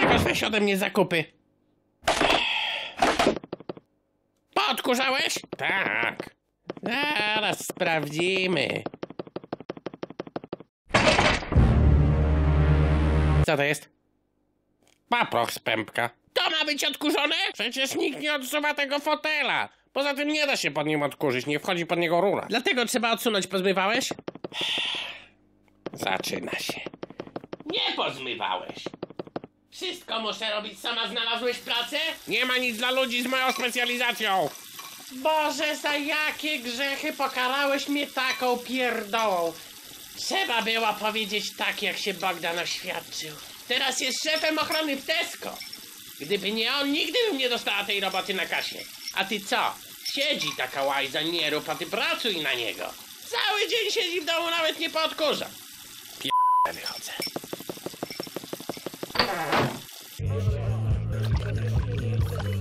Grzegorz, weź ode mnie zakupy. Podkurzałeś? Tak. Zaraz sprawdzimy. Co to jest? Paproch z pępka. To ma być odkurzone? Przecież nikt nie odsuwa tego fotela. Poza tym nie da się pod nim odkurzyć, nie wchodzi pod niego rura. Dlatego trzeba odsunąć, pozmywałeś? Zaczyna się. Nie pozmywałeś. Wszystko muszę robić sama, znalazłeś pracę? Nie ma nic dla ludzi z moją specjalizacją. Boże, za jakie grzechy pokarałeś mnie taką pierdołą? Trzeba było powiedzieć tak, jak się Bogdan oświadczył. Teraz jest szefem ochrony w Tesco. Gdyby nie on, nigdy bym nie dostała tej roboty na kasie. A ty co? Siedzi taka łajza, nie rób, a ty pracuj na niego. Cały dzień siedzi w domu, nawet nie podkurza. P***e wychodzę. いいですね。